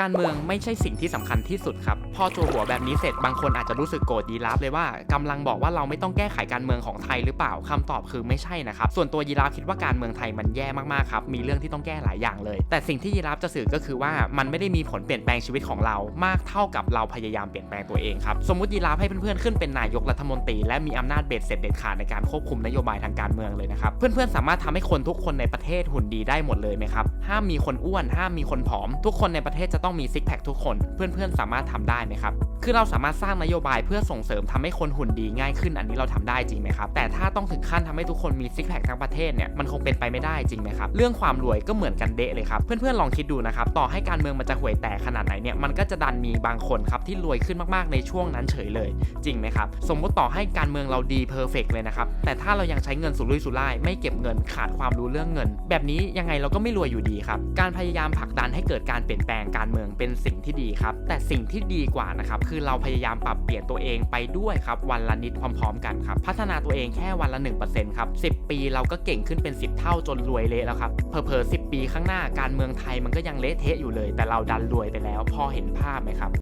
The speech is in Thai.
การเมืองไม่ใช่สิ่งที่สำคัญที่สุดครับ พอจัวหัวแบบนี้เสร็จบางคนอาจจะรู้สึกโกรธยีราฟเลยว่ากำลังบอกว่าเราไม่ต้องแก้ไขการเมืองของไทยหรือเปล่าคำตอบคือไม่ใช่นะครับ ส่วนตัวยีราฟคิดว่าการเมืองไทยมันแย่มากๆครับ มีเรื่องที่ต้องแก้หลายอย่างเลย แต่สิ่งที่ยีราฟจะสื่อก็คือว่ามันไม่ได้มีผลเปลี่ยนแปลงชีวิตของเรา มากเท่ากับเราพยายามเปลี่ยนแปลงตัวเองครับ สมมติยีราฟให้เพื่อนๆขึ้นเป็นนายกรัฐมนตรีและมีอำนาจเบ็ดเสร็จเด็ดขาดในการควบคุมนโยบายทางการเมืองเลยนะครับ เพื่อนๆสามารถทำให้คนทุกคนในประเทศหุ่นดีได้หมดเลยไหมครับ ห้ามมีคนอ้วน ห้ามมีคนผอม ทุกคนในประเทศจะต้อง้องมีซิกแพคทุกคน เพื่อนๆ สามารถทำได้ไหมครับ คือเราสามารถสร้างนโยบายเพื่อส่งเสริมทำให้คนหุ่นดีง่ายขึ้น อันนี้เราทำได้จริงไหมครับ แต่ถ้าต้องถึงขั้นทำให้ทุกคนมีซิกแพคทั้งประเทศเนี่ย มันคงเป็นไปไม่ได้จริงไหมครับ เรื่องความรวยก็เหมือนกันเดะเลยครับ เพื่อนๆ ลองคิดดูนะครับ ต่อให้การเมืองมันจะห่วยแตกขนาดไหนเนี่ย มันก็จะดันมีบางคนครับที่รวยขึ้นมากๆ ในช่วงนั้นเฉยเลย จริงไหมครับ สมมติต่อให้การเมืองเราดีเพอร์เฟกเลยนะครับ แต่ถ้าเรายังใช้เงินสุรุ่ยสุร่าย ไม่เก็บเงิน ขาดความรู้เรื่องเงิน แบบนี้ยังไงเราก็ไม่รวยอยู่ดีครับ การพยายามผลักดันให้เกิดการเปลี่ยนแปลงการเมืองเป็นสิ่งที่ดีครับ แต่สิ่งที่ดีกว่านะครับคือเราพยายามปรับเปลี่ยนตัวเองไปด้วยครับวันละนิดพร้อมๆ กันครับพัฒนาตัวเองแค่วันละ1%ครับ10 ปีเราก็เก่งขึ้นเป็น 10 เท่าจนรวยเละแล้วครับเผลอสิปีข้างหน้าการเมืองไทยมันก็ยังเละเทะอยู่เลย แต่เราดันรวยไปแล้วพอเห็นภาพไหมครับ